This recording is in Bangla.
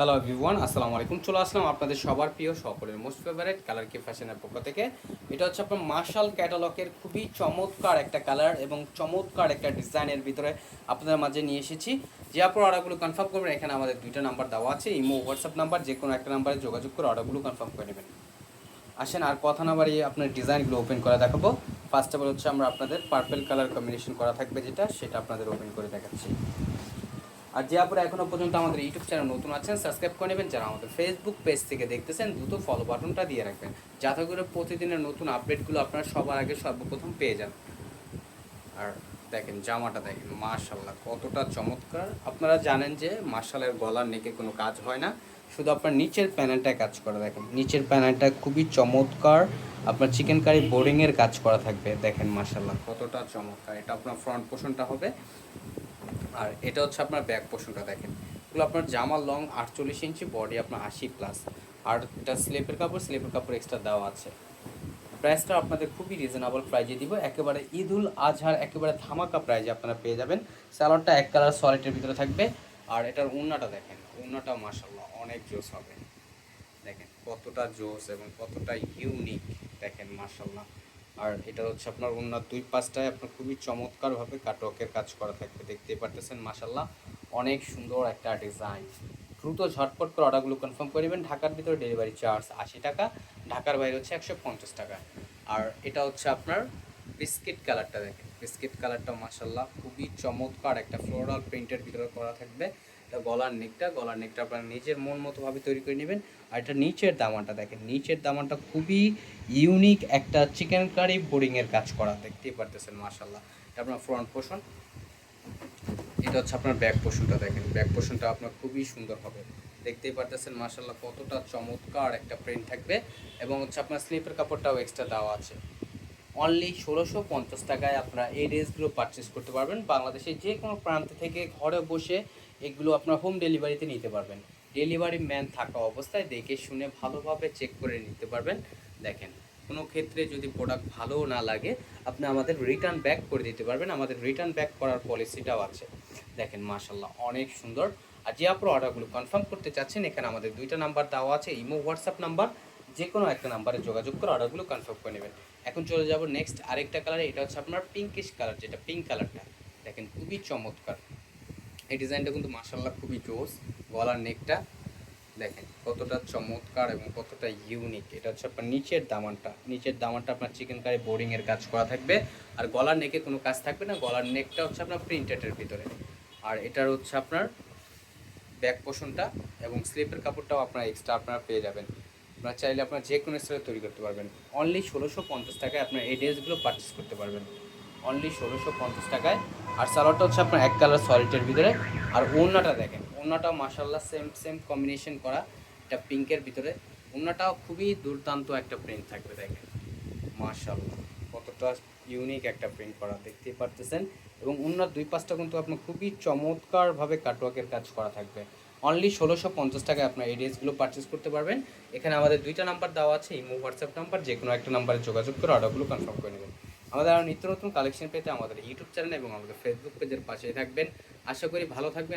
হ্যালো এভরিওয়ান আসসালামু আলাইকুম চলে আসলাম আপনাদের সবার প্রিয় সকলের মোস্ট ফেভারিট কালার কি ফ্যাশনের পক্ষ থেকে। এটা হচ্ছে আপনার মার্শাল ক্যাটালগের খুবই চমৎকার একটা কালার এবং চমৎকার একটা ডিজাইনের ভিতরে আপনাদের মাঝে নিয়ে এসেছি। যে আপনার অর্ডারগুলো কনফার্ম করবেন, এখানে আমাদের দুইটা নাম্বার দেওয়া আছে। ইমো হোয়াটসঅ্যাপ নাম্বার যে কোনো একটা নাম্বারে যোগাযোগ করে অর্ডারগুলো কনফার্ম করে নেবেন। আসেন, আর কথা না বাড়িয়ে আপনার ডিজাইনগুলো ওপেন করে দেখাবো। ফার্স্ট অফ অল হচ্ছে আমরা আপনাদের পার্পেল কালার কম্বিনেশন করা থাকবে যেটা, সেটা আপনাদের ওপেন করে দেখাচ্ছি। আর যে আপনারা এখনও পর্যন্ত আমাদের ইউটিউব চ্যানেল নতুন আছেন সাবস্ক্রাইব করে নেবেন। যারা আমাদের ফেসবুক পেজ থেকে দেখতেছেন, দ্রুত ফলো বাটনটা দিয়ে রাখবেন। যাতে করে প্রতিদিনের নতুন আপডেটগুলো আপনারা সবার আগে সর্বপ্রথম পেয়ে যান। আর দেখেন, জামাটা দেখেন মার্শাল্লাহ কতটা চমৎকার। আপনারা জানেন যে মার্শালের গলার নেকে কোনো কাজ হয় না। শুধু আপনার নিচের প্যানেলটায় কাজ করা, দেখেন। নিচের প্যানেলটা খুবই চমৎকার। আপনার চিকেন কারি বোর্ডিংয়ের কাজ করা থাকবে। দেখেন মার্শাল্লাহ কতটা চমৎকার। এটা আপনার ফ্রন্ট পোর্শনটা হবে। আর এটা হচ্ছে আপনার ব্যাক পোর্শনটা দেখেন। এগুলো আপনার জামার লং আটচল্লিশ ইঞ্চি বডি আপনার আশি প্লাস আর এটা স্লিপের কাপড় স্লিপের কাপড় এক্সট্রা দেওয়া আছে। প্রাইসটা আপনাদের খুবই রিজনেবল প্রাইজে দিব। একেবারে ঈদুল আজহার, একেবারে ধামাকা প্রাইজে আপনারা পেয়ে যাবেন। স্যালাডটা এক কালার সলিটের ভিতরে থাকবে। আর এটার উন্নাটা দেখেন। উন্নাটা মাসাল্লাহ অনেক জোস হবে। দেখেন, কতটা জোস এবং কতটা ইউনিক দেখেন মাসাল্লাহ আর এটা হচ্ছে আপনার উন্নার দুই পাশটায় আপনার খুবই চমৎকারভাবে কাটওয়ার্কের কাজ করা থাকবে, দেখতেই পারতেছেন মাসাল্লাহ অনেক সুন্দর একটা ডিজাইন দ্রুত ঝটপট করে অর্ডারগুলো কনফার্ম করে নেবেন। ঢাকার ভিতরে ডেলিভারি চার্জ আশি টাকা, ঢাকার বাইরে হচ্ছে একশো পঞ্চাশ টাকা। আর এটা হচ্ছে আপনার বিস্কিট কালারটা দেখেন। বিস্কিট কালারটা মাসাল্লাহ খুবই চমৎকার একটা ফ্লোরাল প্রিন্টের ভিতরে করা থাকবে। এটা গলার নেকটা গলার নেকটা আপনার নিজের মন মতোভাবে তৈরি করে নেবেন। আর এটা নিচের দামানটা দেখেন, নিচের দামানটা খুবই ইউনিক একটা চিকেন কারি বোরিংয়ের কাজ করা, দেখতেই পারতেছেন মাসাল্লাহ এটা আপনার ফ্রন্ট পোর্শন এটা হচ্ছে আপনার ব্যাক পোর্শনটা দেখেন। ব্যাক পোর্শনটা আপনার খুবই সুন্দর হবে, দেখতেই পারতেছেন মাসাল্লাহ কতটা চমৎকার একটা প্রিন্ট থাকবে। এবং হচ্ছে আপনার স্লিপের কাপড়টাও এক্সট্রা দেওয়া আছে। অনলি ষোলোশো পঞ্চাশ টাকায় আপনারা এই ড্রেসগুলো পারচেস করতে পারবেন। বাংলাদেশের যে কোনো প্রান্ত থেকে ঘরে বসে এগুলো আপনার হোম ডেলিভারিতে নিতে পারবেন। ডেলিভারি ম্যান থাকা অবস্থায় দেখে শুনে ভালোভাবে চেক করে নিতে পারবেন। দেখেন, কোনো ক্ষেত্রে যদি প্রোডাক্ট ভালো না লাগে, আপনি আমাদের রিটার্ন ব্যাক করে দিতে পারবেন। আমাদের রিটার্ন ব্যাক করার পলিসিটাও আছে। দেখেন মাশাল্লাহ অনেক সুন্দর। আর যে আপনার অর্ডারগুলো কনফার্ম করতে চাচ্ছেন, এখানে আমাদের দুইটা নাম্বার দেওয়া আছে, ইমো হোয়াটসঅ্যাপ নাম্বার যে কোনো একটা নাম্বারে যোগাযোগ করে অর্ডারগুলো কনফার্ম করে নেবেন। এখন চলে যাব নেক্সট আরেকটা কালার এটা হচ্ছে আপনার পিঙ্কিশ কালার যেটা পিঙ্ক কালারটা দেখেন, খুবই চমৎকার। এই ডিজাইনটা কিন্তু মাসাল্লাহ খুবই জোস, গলার নেকটা। দেখেন কতটা চমৎকার এবং কতটা ইউনিক এটা হচ্ছে আপনার নিচের দামানটা। নিচের দামানটা আপনার চিকেন কারি বোরিংয়ের কাজ করা থাকবে। আর গলার নেকে কোনো কাজ থাকবে না, গলার নেকটা হচ্ছে আপনার প্রিন্টেডের ভিতরে। আর এটার হচ্ছে আপনার ব্যাক পোষণটা এবং স্লিপের কাপড়টাও আপনার এক্সট্রা আপনারা পেয়ে যাবেন। আপনারা চাইলে আপনার যে কোনো স্টাইলে তৈরি করতে পারবেন। অনলি ষোলোশো পঞ্চাশ টাকায় আপনার এই ড্রেসগুলো পারচেস করতে পারবেন। অনলি ষোলোশো পঞ্চাশ টাকায়। আর সালোয়ারটা হচ্ছে আপনার এক কালার সলিটের ভিতরে। আর ওড়নাটা দেখেন, ওড়নাটা মাসাল্লাহ সেম সেম কম্বিনেশন করা এটা পিঙ্কের ভিতরে। ওড়নাটাও খুবই দুর্দান্ত একটা প্রিন্ট থাকবে দেখেন। মাশাল্লাহ কতটা ইউনিক একটা প্রিন্ট করা, দেখতেই পারতেছেন। এবং ওনার দুই পাশটা কিন্তু আপনার খুবই চমৎকারভাবে কাটওয়ার্কের কাজ করা থাকবে। অনলি ষোলোশো পঞ্চাশ টাকায় আপনার এই ড্রেসগুলো পারচেস করতে পারবেন। এখানে আমাদের দুইটা নাম্বার দেওয়া আছে ইমো হোয়াটসঅ্যাপ নাম্বার যে কোনো একটা নাম্বারে যোগাযোগ করে অর্ডারগুলো কনফার্ম করে নেবেন। আমাদের আরও নিত্য নতুন কালেকশন পেতে আমাদের ইউটিউব চ্যানেল এবং আমাদের ফেসবুক পেজের পাশেই থাকবেন। আশা করি ভালো থাকবেন।